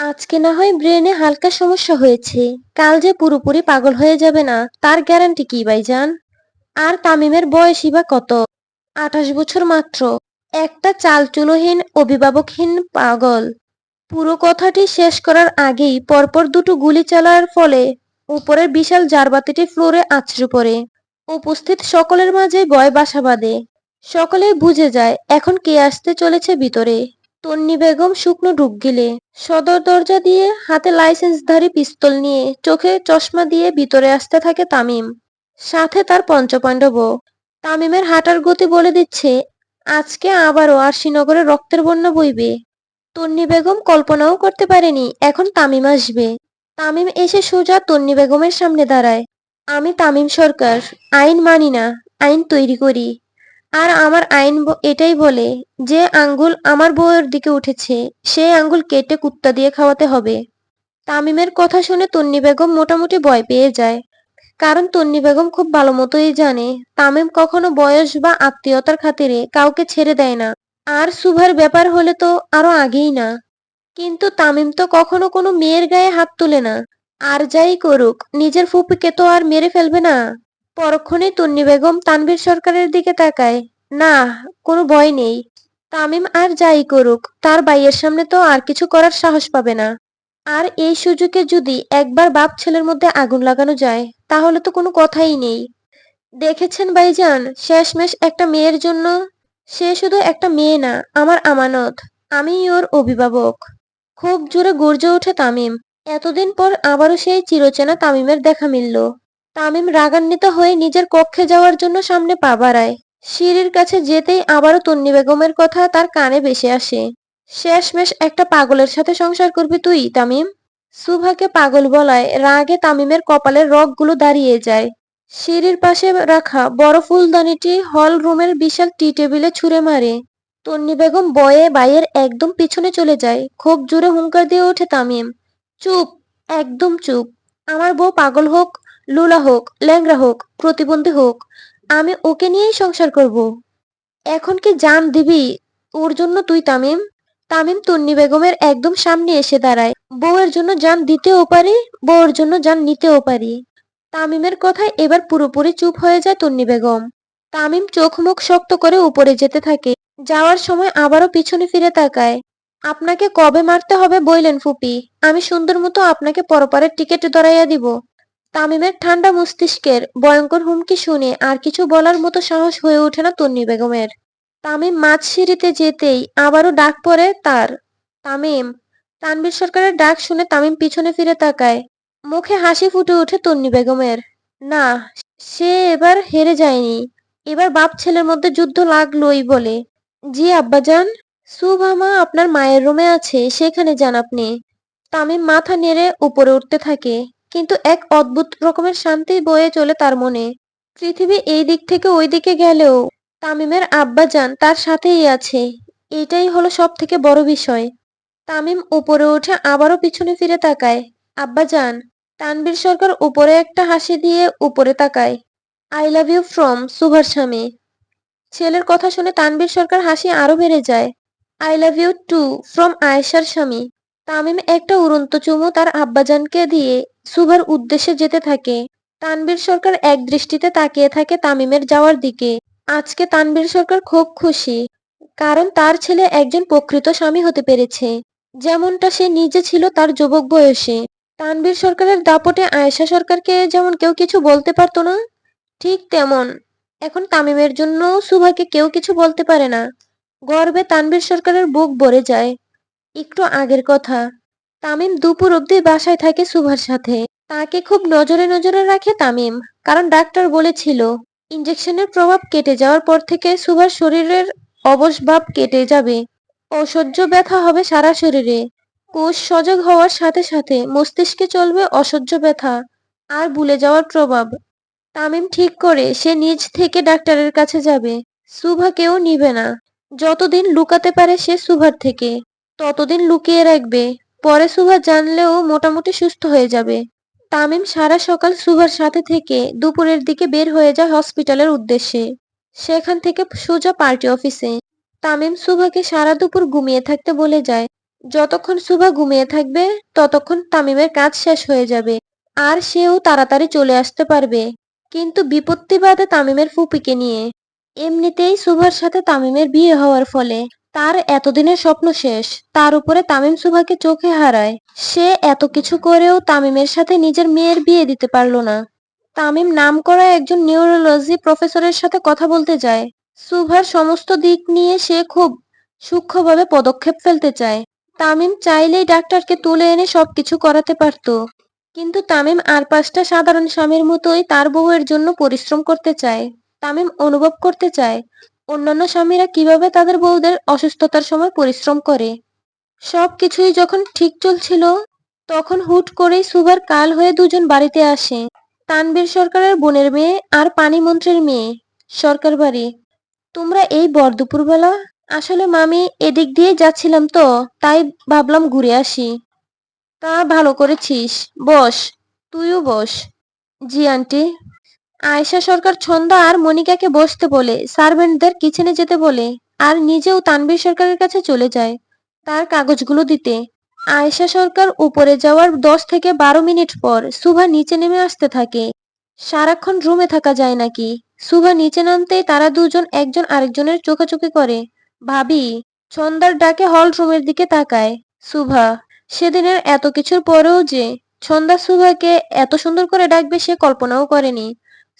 আজকে না হয় ব্রেনে হালকা সমস্যা হয়েছে। কাল যে পুরোপুরি পাগল হয়ে যাবে না, তার গ্যারান্টি কি ভাইজান? আর তামিমের বয়সই বা কত? আঠাশ বছর মাত্র। একটা চালচুলোহীন অভিভাবকহীন পাগল। পুরো কথাটি শেষ করার আগেই পরপর দুটো গুলি চালার ফলে উপরের বিশাল জারবাতিটি ফ্লোরে আছড়ে পড়ে। উপস্থিত সকলের মাঝে ভয় বাসা বাঁধে। সকলেই বুঝে যায় এখন কে আসতে চলেছে ভিতরে। তন্নি বেগম শুকনো ঢুক গিলে। সদর দরজা দিয়ে হাতে লাইসেন্সধারী পিস্তল নিয়ে চোখে চশমা দিয়ে ভিতরে আসতে থাকে তামিম। সাথে তার পঞ্চপাণ্ডব। তামিমের হাঁটার গতি বলে দিচ্ছে, আজকে আবারও আরশিনগরে রক্তের বন্যা বইবে। তন্নি বেগম কল্পনাও করতে পারেনি, এখন তামিম আসবে। তামিম এসে সোজা তন্নি বেগমের সামনে দাঁড়ায়। আমি তামিম সরকার, আইন মানি না, আইন তৈরি করি। আর আমার আইন এটাই বলে যে আঙ্গুল আমার বউয়ের দিকে উঠেছে সেই আঙ্গুল কেটে কুত্তা দিয়ে খাওয়াতে হবে। তামিমের কথা শুনে তন্নি বেগম মোটামুটি ভয় পেয়ে যায়। কারণ তন্নি বেগম খুব ভালো মতোই জানে, তামিম কখনো বয়স বা আত্মীয়তার খাতিরে কাউকে ছেড়ে দেয় না। আর সুভার ব্যাপার হলে তো আরও আগেই না। কিন্তু তামিম তো কখনো কোনো মেয়ের গায়ে হাত তুলে না। আর যাই করুক, নিজের ফুপিকে তো আর মেরে ফেলবে না। পরক্ষণে তন্নি বেগম তানভীর সরকারের দিকে তাকায়। না, কোনো ভয় নেই। তামিম আর যাই করুক, তার ভাইয়ের সামনে তো আর কিছু করার সাহস পাবে না। আর এই সুযোগে যদি একবার বাপ ছেলের মধ্যে আগুন লাগানো যায়, তাহলে তো কোনো কথাই নেই। দেখেছেন ভাইজান, শেষমেশ একটা মেয়ের জন্য, সে শুধু একটা মেয়ে না, আমার আমানত। আমি ওর অভিভাবক। খুব জোরে গর্জে ওঠে তামিম। এতদিন পর আবারও সেই চিরচেনা তামিমের দেখা মিলল। তামিম রাগান্বিত হয়ে নিজের কক্ষে যাওয়ার জন্য সামনে পা বাড়ায়। সিঁড়ির কাছে যেতেই আবারও তন্নি বেগমের কথা তার কানে ভেসে আসে। শেষমেশ একটা পাগলের সাথে সংসার করবি তুই, তামিম? সুভাকে পাগল বলায় রাগে তামিমের কপালের রগগুলো দাঁড়িয়ে যায়। সিঁড়ির পাশে রাখা বড় ফুলদানিটি হল রুমের বিশাল টি টেবিলে ছুঁড়ে মারে। তন্নি বেগম বয়ে বাইয়ের একদম পিছনে চলে যায়। খুব জোরে হুঙ্কার দিয়ে ওঠে তামিম। চুপ, একদম চুপ। আমার বউ পাগল হোক লুলা হোক ল্যাংরা হোক, প্রতিবন্ধী হোক, আমি ওকে নিয়েই সংসার করব। এখন কি জান দিবি? ওর জন্য তুই তামিম? তামিম তন্নি বেগমের একদম সামনে এসে দাঁড়ায়। বউয়ের জন্য যান দিতেও পারি, বউয়ের জন্য যান নিতেও পারি। তামিমের কথায় এবার পুরোপুরি চুপ হয়ে যায় তন্নি বেগম। তামিম চোখ মুখ শক্ত করে উপরে যেতে থাকে। যাওয়ার সময় আবারও পিছনে ফিরে তাকায়। আপনাকে কবে মারতে হবে বইলেন ফুপি? আমি সুন্দর মতো আপনাকে পরপারের টিকিট ধরাইয়া দিব। তামিমের ঠান্ডা মস্তিষ্কের ভয়ঙ্কর হুমকি শুনে আর কিছু বলার মতো সাহস হয়ে ওঠে না তন্নি বেগমের। তামিম মাঝ সিঁড়িতে যেতেই আবারও ডাক পড়ে তার। তামিম, তানভীর সরকারের ডাক শুনে তামিম পিছনে ফিরে তাকায়। মুখে হাসি ফুটে ওঠে তন্নি বেগমের। না, সে এবার হেরে যায়নি। এবার বাপ ছেলের মধ্যে যুদ্ধ লাগলোই বলে। জি আব্বাজান, সুভামা আপনার মায়ের রুমে আছে, সেখানে যান আপনি। তামিম মাথা নেড়ে উপরে উঠতে থাকে। কিন্তু এক অদ্ভুত রকমের শান্তি বয়ে চলে তার মনে। পৃথিবী এই দিক থেকে ওই দিকে গেলেও তামিমের আব্বাজান তার সাথেই আছে। এটাই হলো সব থেকে বড় বিষয়। তামিম উপরে উঠে আবারও পিছনে ফিরে তাকায়। আব্বাজান তানবীর সরকার উপরে একটা হাসি দিয়ে উপরে তাকায়। আই লাভ ইউ ফ্রম সুভার স্বামী। ছেলের কথা শুনে তানবীর সরকার হাসি আরও বেড়ে যায়। I love you too from আয়েশার স্বামী। তামিম একটা উড়ন্ত চুমু তার আব্বাজানকে দিয়ে সুভার উদ্দেশ্যে যেতে থাকে। তানবীর সরকার এক দৃষ্টিতে তাকিয়ে থাকে তামিমের যাওয়ার দিকে। আজকে তানবীর সরকার খুব খুশি, কারণ তার ছেলে একজন প্রকৃত স্বামী হতে পেরেছে। যেমনটা সে নিজে ছিল তার যুবক বয়সে। তানবীর সরকারের দাপটে আয়েশা সরকারকে যেমন কেউ কিছু বলতে পারতো না, ঠিক তেমন। এখন তামিমের জন্য সুভাকে কেউ কিছু বলতে পারে না। গর্বে তানবীর সরকারের বুক ভরে যায়। একটু আগের কথা। তামিম দুপুর অবধি বাসায় থাকে সুভার সাথে। তাকে খুব নজরে নজরে রাখে তামিম, কারণ ডাক্তার বলেছিল ইঞ্জেকশনের প্রভাব কেটে যাওয়ার পর থেকে সুভার শরীরের অবশ ভাব কেটে যাবে। অসহ্য ব্যথা হবে সারা শরীরে। কোষ সজাগ হওয়ার সাথে সাথে মস্তিষ্কে চলবে অসহ্য ব্যথা আর ভুলে যাওয়ার প্রভাব। তামিম ঠিক করে সে নিজ থেকে ডাক্তারের কাছে যাবে। সুভাকেও নিবে না। যতদিন লুকাতে পারে সে সুভার থেকে। ততদিন লুকিয়ে রাখবে। পরে সুভা জানলেও মোটামুটি সুস্থ হয়ে যাবে। তামিম সারা সকাল সুভার সাথে থেকে দুপুরের দিকে বের হয়ে যায় হসপিটালের উদ্দেশ্যে। সেখান থেকে সোজা পার্টি অফিসে। তামিম সুভাকে সারা দুপুর ঘুমিয়ে থাকতে বলে যায়। যতক্ষণ সুভা ঘুমিয়ে থাকবে, ততক্ষণ তামিমের কাজ শেষ হয়ে যাবে। আর সেও তাড়াতাড়ি চলে আসতে পারবে। কিন্তু বিপত্তি বাদে তামিমের ফুপিকে নিয়ে। এমনিতেই সুভার সাথে তামিমের বিয়ে হওয়ার ফলে। তার এতদিনের স্বপ্ন শেষ। তার উপরে তামিম সুভাকে চোখে হারায়। সে এত কিছু করেও তামিমের সাথে নিজের মেয়ের বিয়ে দিতে পারল না। তামিম নাম করা একজন নিউরোলজি প্রফেসরের সাথে কথা বলতে যায়। সুভার সমস্ত দিক নিয়ে সে খুব সূক্ষ্মভাবে পদক্ষেপ ফেলতে চায়। তামিম চাইলেই ডাক্তারকে তুলে এনে সবকিছু করাতে পারত। কিন্তু তামিম আর পাঁচটা সাধারণ স্বামীর মতোই তার বউয়ের জন্য পরিশ্রম করতে চায়। তামিম অনুভব করতে চায় অন্যান্য স্বামীরা কীভাবে তাদের বউদের অসুস্থতার সময় পরিশ্রম করে? সব কিছুই যখন ঠিক চলছিল, তখন হুট করেই সুবার কাল হয়ে দুজন বাড়িতে আসে। তানবীর সরকারের বোনের মেয়ে আর পানি মন্ত্রীর মেয়ে। সরকার বাড়ি। তোমরা এই বর দুপুরবেলা, আসলে মামি এদিক দিয়ে যাচ্ছিলাম তো, তাই ভাবলাম ঘুরে আসি। তা ভালো করেছিস, বস, তুইও বস। জি, আন্টি। আয়েশা সরকার ছন্দা আর মনিকাকে বসতে বলে, সার্ভেন্টদের কিচেনে যেতে বলে, আর নিজেও তানবীর সরকারের কাছে চলে যায় তার কাগজগুলো দিতে। আয়েশা সরকার উপরে যাওয়ার দশ থেকে বারো মিনিট পর সুভা নিচে নেমে আসতে থাকে। সারাক্ষণ রুমে থাকা যায় নাকি? সুভা নিচে নামতেই তারা দুজন একজন আরেকজনের চোখাচোখি করে। ভাবি, ছন্দার ডাকে হল রুমের দিকে তাকায়। সুভা, সেদিনের এত কিছুর পরেও যে, ছন্দা সুভাকে এত সুন্দর করে ডাকবে সে কল্পনাও করেনি।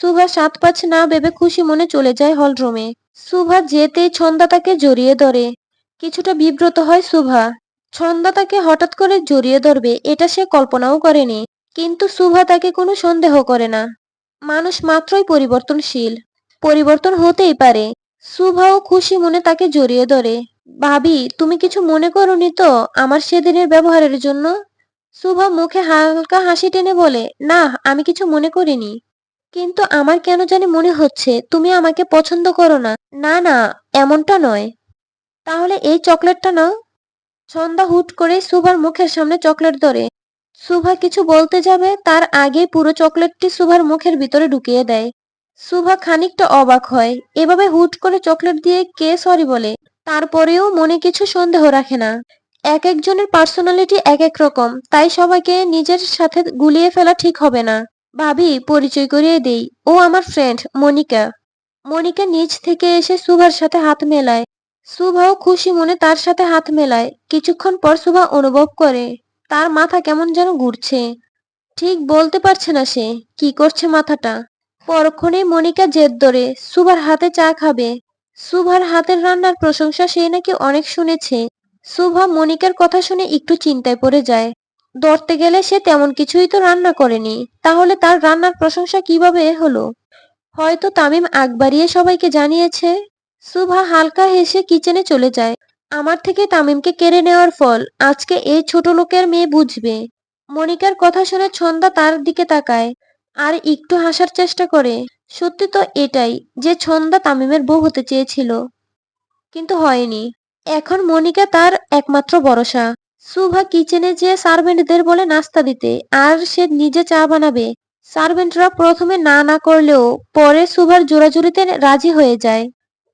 সুভা সাত পাঁচ না ভেবে খুশি মনে চলে যায় হল রুমে সুভা যেতেই ছন্দা তাকে জড়িয়ে ধরে। কিছুটা বিব্রত হয় সুভা। ছন্দা তাকে হঠাৎ করে জড়িয়ে ধরবে, এটা সে কল্পনাও করেনি। কিন্তু সুভা তাকে কোনো সন্দেহ করে না। মানুষ মাত্রই পরিবর্তনশীল। পরিবর্তন হতেই পারে। সুভাও খুশি মনে তাকে জড়িয়ে ধরে। ভাবি, তুমি কিছু মনে করনি তো আমার সেদিনের ব্যবহারের জন্য? সুভা মুখে হালকা হাসি টেনে বলে, না, আমি কিছু মনে করিনি। কিন্তু আমার কেন জানি মনে হচ্ছে তুমি আমাকে পছন্দ করো না। না না, এমনটা নয়। তাহলে এই চকলেটটা নাও। সন্ধ্যা হুট করে সুভার মুখের সামনে চকলেট ধরে। সুভা কিছু বলতে যাবে, তার আগে পুরো চকলেটটি সুভার মুখের ভিতরে ঢুকিয়ে দেয়। সুভা খানিকটা অবাক হয়। এভাবে হুট করে চকলেট দিয়ে কে সরি বলে? তারপরেও মনে কিছু সন্দেহ রাখে না। এক একজনের পার্সোনালিটি এক এক রকম, তাই সবাইকে নিজের সাথে গুলিয়ে ফেলা ঠিক হবে না। ভাবি পরিচয় করিয়ে দেই। ও আমার ফ্রেন্ড মনিকা। মনিকা নিচ থেকে এসে সুভার সাথে হাত মেলায়। সুভাও খুশি মনে তার সাথে হাত মেলায়। কিছুক্ষণ পর সুভা অনুভব করে, তার মাথা কেমন যেন ঘুরছে। ঠিক বলতে পারছে না সে, কি করছে মাথাটা। পরক্ষণে মনিকা জেদ ধরে সুভার হাতে চা খাবে। সুভার হাতের রান্নার প্রশংসা সে নাকি অনেক শুনেছে। সুভা মনিকার কথা শুনে একটু চিন্তায় পড়ে যায়। ধরতে গেলে সে তেমন কিছুই তো রান্না করেনি। তাহলে তার রান্নার প্রশংসা কীভাবে হলো? হয়তো তামিম আগ বাড়িয়ে সবাইকে জানিয়েছে। সুভা হালকা হেসে কিচেনে চলে যায়। আমার থেকে তামিমকে কেড়ে নেওয়ার ফল, আজকে এই ছোট লোকের মেয়ে বুঝবে। মনিকার কথা শুনে ছন্দা তার দিকে তাকায় আর একটু হাসার চেষ্টা করে। সত্যি তো এটাই যে ছন্দা তামিমের বউ হতে চেয়েছিল। কিন্তু হয়নি। এখন মনিকা তার একমাত্র ভরসা। সুভা কিচেনে যেয়ে সার্ভেন্টদের বলে নাস্তা দিতে, আর সে নিজে চা বানাবে। সার্ভেন্টরা প্রথমে না না করলেও পরে সুভার জোরাজুরিতে রাজি হয়ে যায়।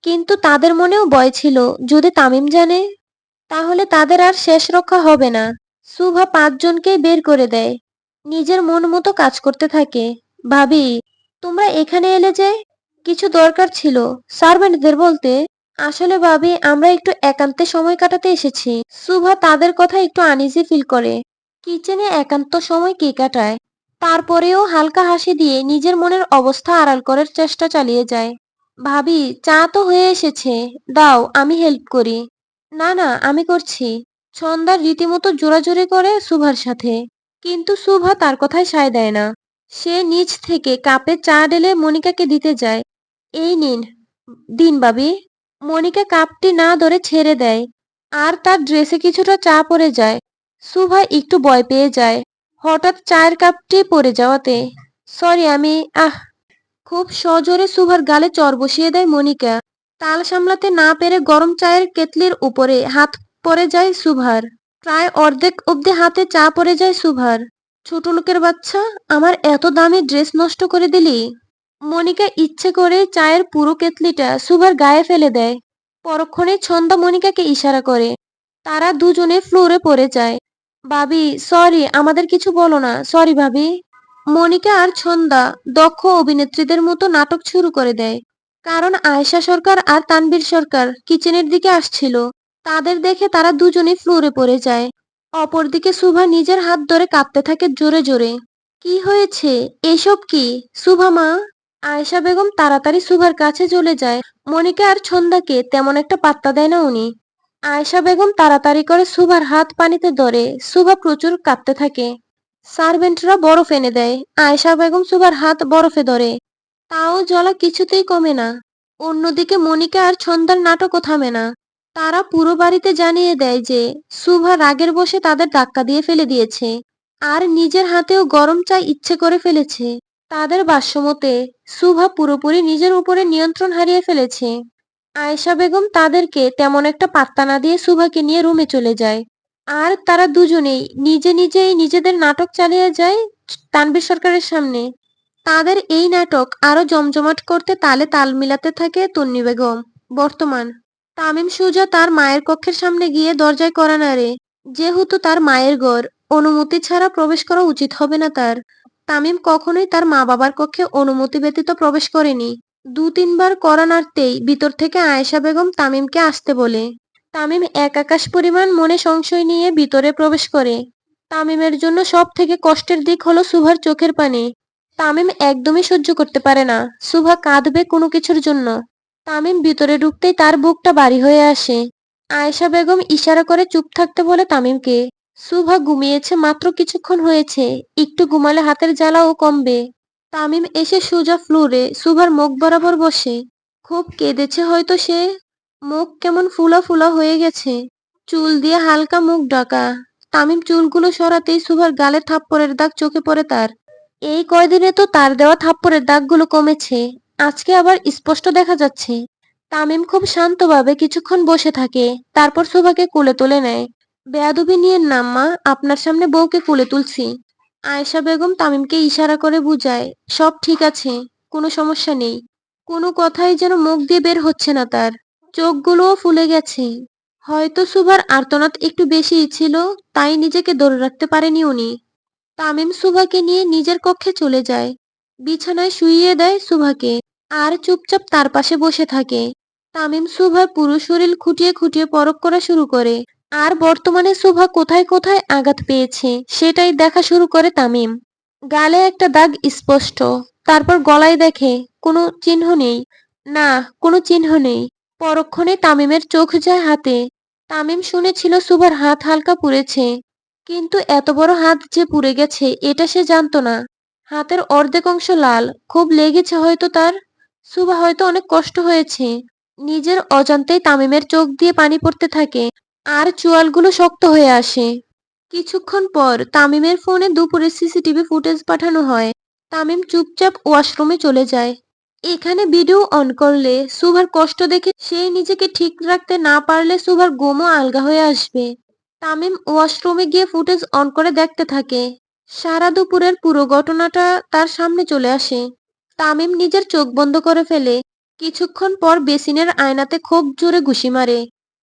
কিন্তু তাদের মনেও ভয় ছিল, যদি তামিম জানে, তাহলে তাদের আর শেষ রক্ষা হবে না। সুভা পাঁচজনকেই বের করে দেয়। নিজের মন মতো কাজ করতে থাকে। ভাবি, তোমরা এখানে এলে যে, কিছু দরকার ছিল? সার্ভেন্টদের বলতে আসলে ভাবি, আমরা একটু একান্তে সময় কাটাতে এসেছি। সুভা তাদের কথা একটু আনইজি ফিল করে। কিচেনে একান্ত সময় কে কাটায়? তারপরেও হালকা হাসি দিয়ে নিজের মনের অবস্থা আড়াল করার চেষ্টা চালিয়ে যায়। ভাবি, চা তো হয়ে এসেছে। দাও, আমি হেল্প করি। না না, আমি করছি। সন্ধ্যার রীতিমতো জোরাজোরি করে সুভার সাথে। কিন্তু সুভা তার কথায় সায় দেয় না। সে নিচ থেকে কাপে চা ঢেলে মনিকাকে দিতে যায়। এই নিন, দিন বাবি মনিকা কাপটি না ধরে ছেড়ে দেয়। আর তার ড্রেসে কিছুটা চা পড়ে যায়। সুভা একটু ভয় পেয়ে যায়। হঠাৎ চায়ের কাপটি পড়ে যাওয়াতে, সরি, আমি, আহ। খুব সজোরে সুভার গালে চর বসিয়ে দেয় মনিকা। তাল সামলাতে না পেরে গরম চায়ের কেতলির উপরে হাত পড়ে যায় সুভার। প্রায় অর্ধেক অবধি হাতে চা পড়ে যায় সুভার। ছোট লোকের বাচ্চা, আমার এত দামি ড্রেস নষ্ট করে দিলি? মনিকা ইচ্ছে করে চায়ের পুরো কেতলিটা সুভার গায়ে ফেলে দেয়। পরক্ষণে ছন্দা মনিকাকে ইশারা করে। তারা দুজনে ফ্লোরে পড়ে যায়। ভাবি, সরি, আমাদের কিছু বলো না। সরি, ভাবি। মনিকা আর ছন্দা দক্ষ অভিনেত্রীদের মতো নাটক শুরু করে দেয়। কারণ আয়েশা সরকার আর তানবীর সরকার কিচেনের দিকে আসছিল। তাদের দেখে তারা দুজনে ফ্লোরে পড়ে যায়। অপরদিকে সুভা নিজের হাত ধরে কাঁদতে থাকে জোরে জোরে। কি হয়েছে? এসব কি? সুভা মা? আয়েশা বেগম তাড়াতাড়ি সুভার কাছে চলে যায়। মনিকা আর ছন্দাকে তেমন একটা পাত্তা দেয় না উনি। আয়েশা বেগম তাড়াতাড়ি করে সুভার হাত পানিতে ধরে সুভা প্রচুর কাঁদতে থাকে। সার্ভেন্টরা বরফ এনে দেয়। আয়েশা বেগম সুভার হাত বরফে ধরে। তাও জলা কিছুতেই কমে না। অন্যদিকে মনিকা আর ছন্দার নাটকও থামে না। তারা পুরো বাড়িতে জানিয়ে দেয় যে, সুভা রাগের বসে তাদের ধাক্কা দিয়ে ফেলে দিয়েছে। আর নিজের হাতেও গরম চা ইচ্ছে করে ফেলেছে। তাদের ভাষ্যমতে, সুভা পুরোপুরি নিজের উপরে নিয়ন্ত্রণ হারিয়ে ফেলেছে। আয়েশা বেগম তাদেরকে তেমন একটা পাত্তা না দিয়ে সুভাকে নিয়ে রুমে চলে যায়। আর তারা দুজনেই নিজে নিজেই নিজেদের নাটক চালিয়ে যায় তানবীর সরকারের সামনে। তাদের এই নাটক আরও জমজমাট করতে তালে তাল মিলাতে থাকে তন্নি বেগম। বর্তমান, তামিম সুজা তার মায়ের কক্ষের সামনে গিয়ে দরজায় করা নাড়ে। যেহেতু তার মায়ের ঘর, অনুমতি ছাড়া প্রবেশ করা উচিত হবে না তার। তামিম কখনোই তার মা বাবার কক্ষে অনুমতি ব্যতীত প্রবেশ করেনি। দু তিনবার করা ভিতর থেকে আয়েশা বেগম তামিমকে আসতে বলে। তামিম এক আকাশ পরিমাণ মনে সংশয় নিয়ে ভিতরে প্রবেশ করে। তামিমের জন্য সব থেকে কষ্টের দিক হলো সুভার চোখের পানি। তামিম একদমই সহ্য করতে পারে না। সুভা কাঁদবে কোনো কিছুর জন্য। তামিম ভিতরে ঢুকতেই তার বুকটা বাড়ি হয়ে আসে। আয়েশা বেগম ইশারা করে চুপ থাকতে বলে তামিমকে। সুভা ঘুমিয়েছে মাত্র কিছুক্ষণ হয়েছে। একটু ঘুমালে হাতের জ্বালাও কমবে। তামিম এসে সোজা ফ্লোরে সুভার মুখ বরাবর বসে। খুব কেঁদেছে হয়তো সে। মুখ কেমন ফুলা ফুলা হয়ে গেছে। চুল দিয়ে হালকা মুখ ঢাকা। তামিম চুলগুলো সরাতেই সুভার গালে থাপ্পড়ের দাগ চোখে পড়ে তার। এই কয়দিনে তো তার দেওয়া থাপ্পড়ের দাগগুলো কমেছে। আজকে আবার স্পষ্ট দেখা যাচ্ছে। তামিম খুব শান্তভাবে কিছুক্ষণ বসে থাকে। তারপর সুভাকে কোলে তুলে নেয়। বেয়াদবি নিয়ে নাম মা। আপনার সামনে বউকে কোলে তুলছি। আয়েশা বেগম তামিমকে ইশারা করে বুঝায়, সব ঠিক আছে, কোনো সমস্যা নেই। কোনো কথাই যেন মুখ দিয়ে বের হচ্ছে না তার। চোখগুলোও ফুলে গেছে। হয়তো সুভার আর্তনাদ একটু বেশিই ছিল, তাই নিজেকে ধরে রাখতে পারেনি উনি। তামিম সুভাকে নিয়ে নিজের কক্ষে চলে যায়। বিছানায় শুইয়ে দেয় সুভাকে আর চুপচাপ তার পাশে বসে থাকে। তামিম সুভার পুরো শরীর খুঁটিয়ে খুঁটিয়ে পরখ করা শুরু করে। আর বর্তমানে সুভা কোথায় কোথায় আঘাত পেয়েছে, সেটাই দেখা শুরু করে তামিম। গালে একটা দাগ স্পষ্ট, তারপর গলায় দেখে, কোনো চিহ্ন নেই। না, কোনো চিহ্ন নেই। পরক্ষণে তামিমের চোখ যায় হাতে। তামিম শুনেছিল সুভার হাত হালকা পুড়েছে, কিন্তু এত বড় হাত যে পুড়ে গেছে, এটা সে জানতো না। হাতের অর্ধেক অংশ লাল, খুব লেগেছে হয়তো তার। সুভা হয়তো অনেক কষ্ট হয়েছে। নিজের অজান্তেই তামিমের চোখ দিয়ে পানি পড়তে থাকে। আর চোয়ালগুলো শক্ত হয়ে আসে। কিছুক্ষণ পর তামিমের ফোনে দুপুরে সিসিটিভি ফুটেজ পাঠানো হয়। তামিম চুপচাপ ওয়াশরুমে চলে যায়। এখানে ভিডিও অন করলে সুভার কষ্ট দেখে সে নিজেকে ঠিক রাখতে না পারলে সুভার গোমও আলগা হয়ে আসবে। তামিম ওয়াশরুমে গিয়ে ফুটেজ অন করে দেখতে থাকে। সারা দুপুরের পুরো ঘটনাটা তার সামনে চলে আসে। তামিম নিজের চোখ বন্ধ করে ফেলে। কিছুক্ষণ পর বেসিনের আয়নাতে খুব জোরে ঘুষি মারে।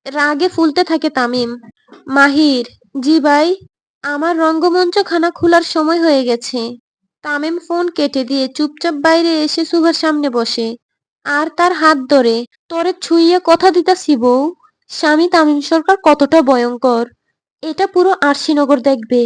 রাগে ফুলতে থাকে তামিম। মাহির, জি ভাই, আমার রঙ্গমঞ্চ খানা খোলার সময় হয়ে গেছে। তামিম ফোন কেটে দিয়ে চুপচাপ বাইরে এসে সুভার সামনে বসে। আর তার হাত ধরে, তরে ছুঁইয়ে কথা দিতাছি বউ। স্বামী তামিম সরকার কতটা ভয়ঙ্কর। এটা পুরো আরশিনগর দেখবে।